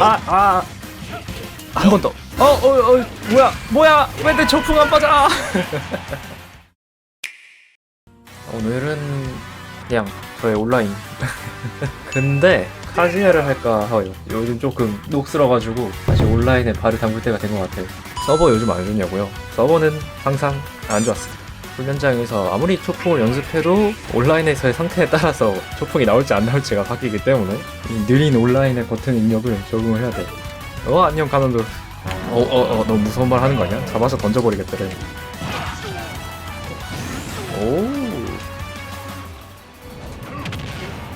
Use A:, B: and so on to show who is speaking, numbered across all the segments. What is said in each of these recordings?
A: 아, 아. 한 번 더. 어, 어, 어, 뭐야, 뭐야, 왜내 저풍 안 빠져? 오늘은 그냥 저의 온라인. 근데 카지아를 할까 하요. 요즘 조금 녹슬어가지고 다시 온라인에 발을 담글 때가 된 것 같아요. 서버 요즘 안 좋냐고요? 서버는 항상 안 좋았습니다. 훈련장에서 아무리 초풍을 연습해도 온라인에서의 상태에 따라서 초풍이 나올지 안 나올지가 바뀌기 때문에 이 느린 온라인의 버튼 입력을 적응을 해야 돼요. 어 안녕 가면도 어어 어 너무 무서운 말 하는 거 아니야? 잡아서 던져버리겠더래. 오.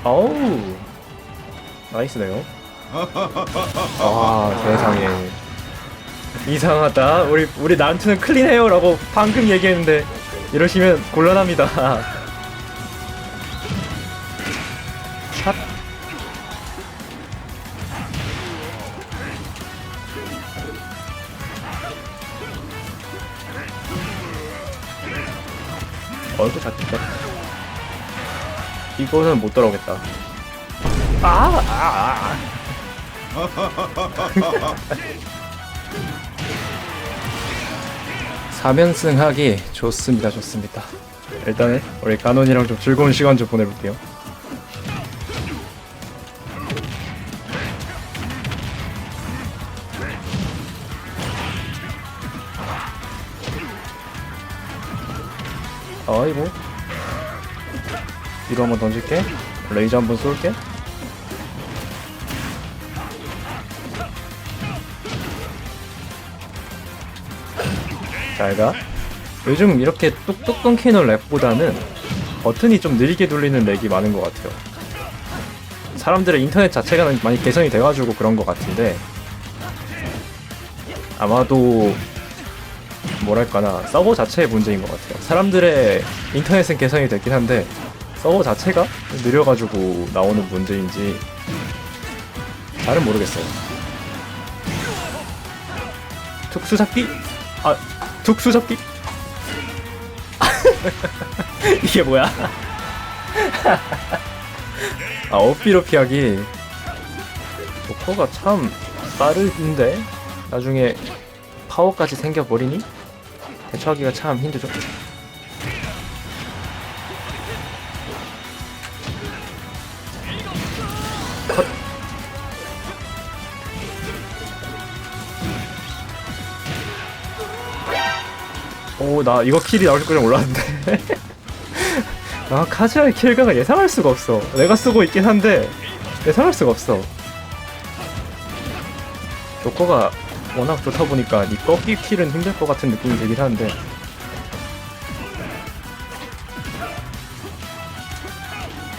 A: 어우. 나이스네요. 아 세상에. 이상하다. 우리 우리 난투는 클린해요라고 방금 얘기했는데 이러시면 곤란합니다. 샷. 얼굴 잡혔다. 이거는 못 따라오겠다. 아, 아, 아. 사면승 하기 좋습니다, 좋습니다. 일단은 우리 가논이랑 좀 즐거운 시간 좀 보내볼게요. 아이고 뒤로 한번 던질게 레이저 한번 쏠게 잘가 요즘 이렇게 뚝뚝 끊기는 랩보다는 버튼이 좀 느리게 돌리는 렉이 많은 것 같아요 사람들의 인터넷 자체가 많이 개선이 돼가지고 그런 것 같은데 아마도 뭐랄까나 서버 자체의 문제인 것 같아요. 사람들의 인터넷은 개선이 됐긴 한데 서버 자체가 느려가지고 나오는 문제인지 잘은 모르겠어요. 특수잡기? 아, 특수 잡기? 이게 뭐야? 아, 어피로 피하기. 조커가 참 빠른데? 나중에 파워까지 생겨버리니? 대처하기가 참 힘들죠. 오, 나 이거 킬이 나올 줄은 몰랐는데. 아, 카즈아의 킬각을 예상할 수가 없어. 내가 쓰고 있긴 한데, 예상할 수가 없어. 조커가 워낙 좋다 보니까 이 꺾기 킬은 힘들 것 같은 느낌이 들긴 하는데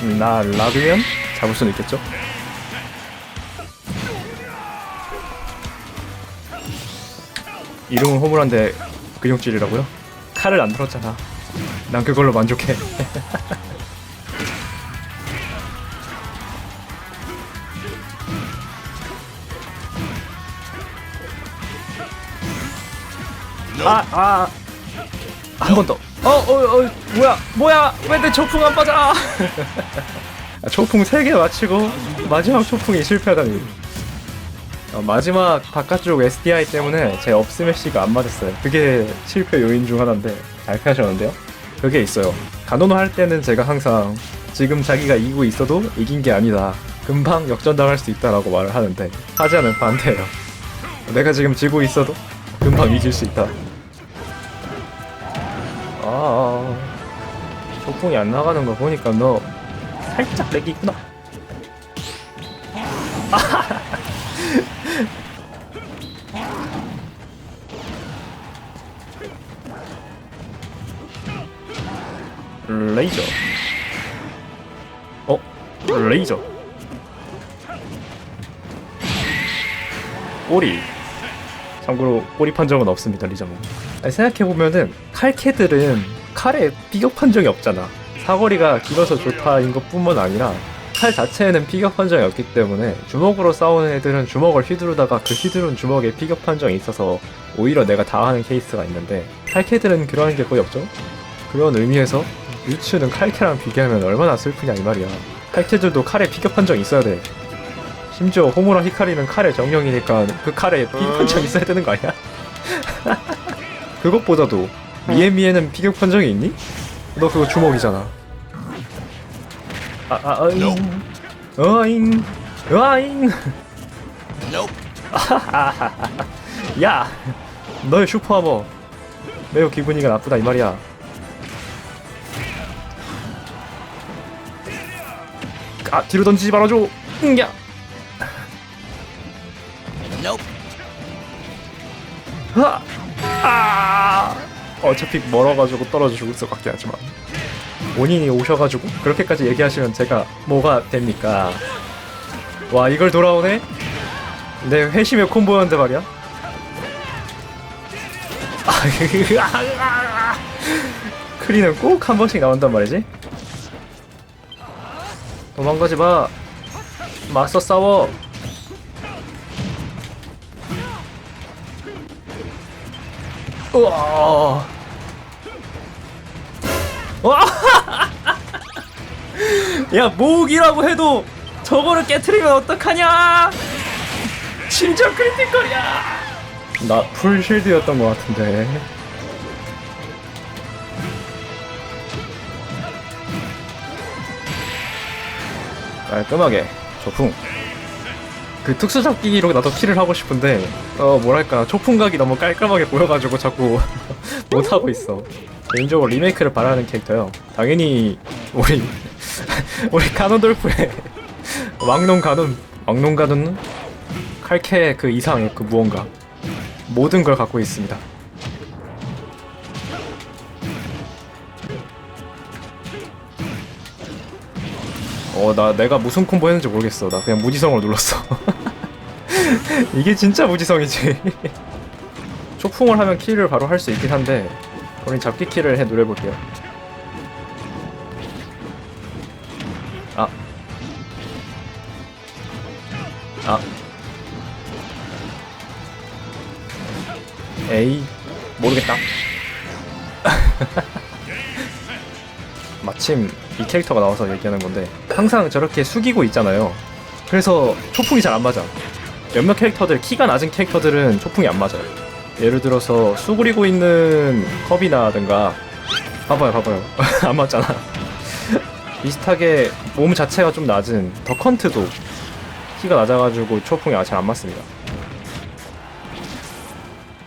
A: 음, 나 락이면 잡을 수는 있겠죠? 이름은 호물한데 근육질이라고요? 칼을 안 들었잖아 난 그걸로 만족해 아, 아. 한 번 더. 어, 어, 어, 뭐야, 뭐야, 왜 내 초풍 안 빠져? 아, 초풍 3개 맞히고, 마지막 초풍이 실패하다니. 어, 마지막 바깥쪽 SDI 때문에 제 업스매시가 안 맞았어요. 그게 실패 요인 중 하나인데, 잘 피하셨는데요? 그게 있어요. 간호노 할 때는 제가 항상, 지금 자기가 이기고 있어도 이긴 게 아니다. 금방 역전당할 수 있다라고 말을 하는데, 하지않은 반대예요. 내가 지금 지고 있어도 금방 이길 수 있다. 아, 소풍이 안 나가는 거 보니까 너 살짝 렉이 있구나. 레이저. 어, 레이저. 꼬리. 참고로 꼬리 판정은 없습니다 리자몽 생각해보면은 칼캐들은 칼에 피격 판정이 없잖아 사거리가 길어서 좋다인 것 뿐만 아니라 칼 자체에는 피격 판정이 없기 때문에 주먹으로 싸우는 애들은 주먹을 휘두르다가 그 휘두른 주먹에 피격 판정이 있어서 오히려 내가 당하는 케이스가 있는데 칼캐들은 그러한 게 거의 없죠 그런 의미에서 유츠는 칼캐랑 비교하면 얼마나 슬프냐 이 말이야 칼캐들도 칼에 피격 판정이 있어야 돼 심지어 호무라 히카리는 칼의 정령이니까 그 칼에 피격 판정 있어야 되는 거 아니야? 그것보다도 미에미에는 피격 판정이 있니? 너 그거 주먹이잖아. 아, 아, 어잉, 어잉, 어잉. 야, 너의 슈퍼하머 매우 기분이가 나쁘다 이 말이야. 아 뒤로 던지지 말아줘. 응, 야.
B: Nope.
A: 아, 아. 어차피 멀어가지고 떨어져 죽을 것 같긴 하지만 본인이 오셔가지고 그렇게까지 얘기하시면 제가 뭐가 됩니까? 와 이걸 돌아오네? 내 회심의 콤보였는데 말이야. 아, 크리는 꼭 한 번씩 나온단 말이지. 도망가지 마. 맞서 싸워. 우와. 와. 야, 모으기라고 해도 저거를 깨트리면 어떡하냐? 심지어 크리티컬이야. 나 풀 쉴드였던 것 같은데. 깔끔하게 조풍. 그 특수 잡기로 나도 킬을 하고 싶은데 어 뭐랄까 초풍각이 너무 깔끔하게 보여가지고 자꾸 못 하고 있어. 개인적으로 리메이크를 바라는 캐릭터요. 당연히 우리 우리 가노돌프의 왕농 가눈 왕농 가눈은 칼케 그 이상의 그 무언가 모든 걸 갖고 있습니다. 어 나 내가 무슨 콤보 했는지 모르겠어. 나 그냥 무지성으로 눌렀어. 이게 진짜 무지성이지. 초풍을 하면 킬을 바로 할 수 있긴 한데 우린 잡기 킬을 해 노려볼게요. 아. 아. 에이 모르겠다. 마침 이 캐릭터가 나와서 얘기하는 건데 항상 저렇게 숙이고 있잖아요. 그래서 초풍이 잘 안 맞아. 몇몇 캐릭터들 키가 낮은 캐릭터들은 초풍이 안 맞아요. 예를 들어서 수그리고 있는 컵이나든가 봐봐요 봐봐요 안 맞잖아. 비슷하게 몸 자체가 좀 낮은 더컨트도 키가 낮아가지고 초풍이 잘 안 맞습니다.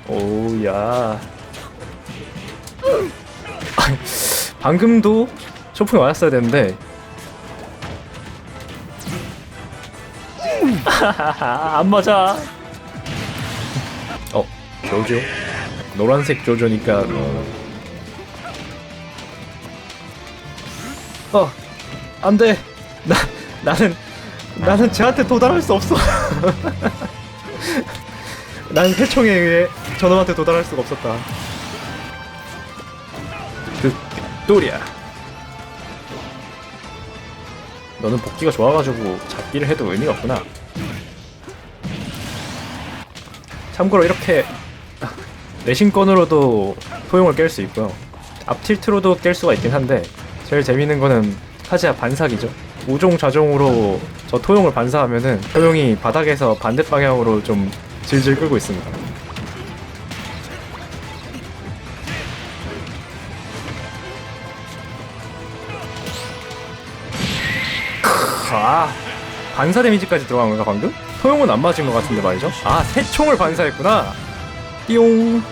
A: 오야. 방금도 초풍이 맞았어야 되는데 안 맞아. 어, 조조. 노란색 조조니까. 어, 어 안 돼. 나 나는 나는 쟤한테 도달할 수 없어. 난 회총에 의해 저놈한테 도달할 수가 없었다. 그 또리야. 너는 복귀가 좋아가지고 잡기를 해도 의미가 없구나. 참고로 이렇게 내신권으로도 소용을 깰 수 있고요. 앞틸트로도 깰 수가 있긴 한데 제일 재밌는 거는 카지아 반사기죠. 우종 좌종으로 저 토용을 반사하면은 토용이 바닥에서 반대 방향으로 좀 질질 끌고 있습니다. 아 반사 데미지까지 들어간 건가 방금? 소용은 안 맞은 것 같은데 말이죠? 아 새 총을 반사했구나 띠용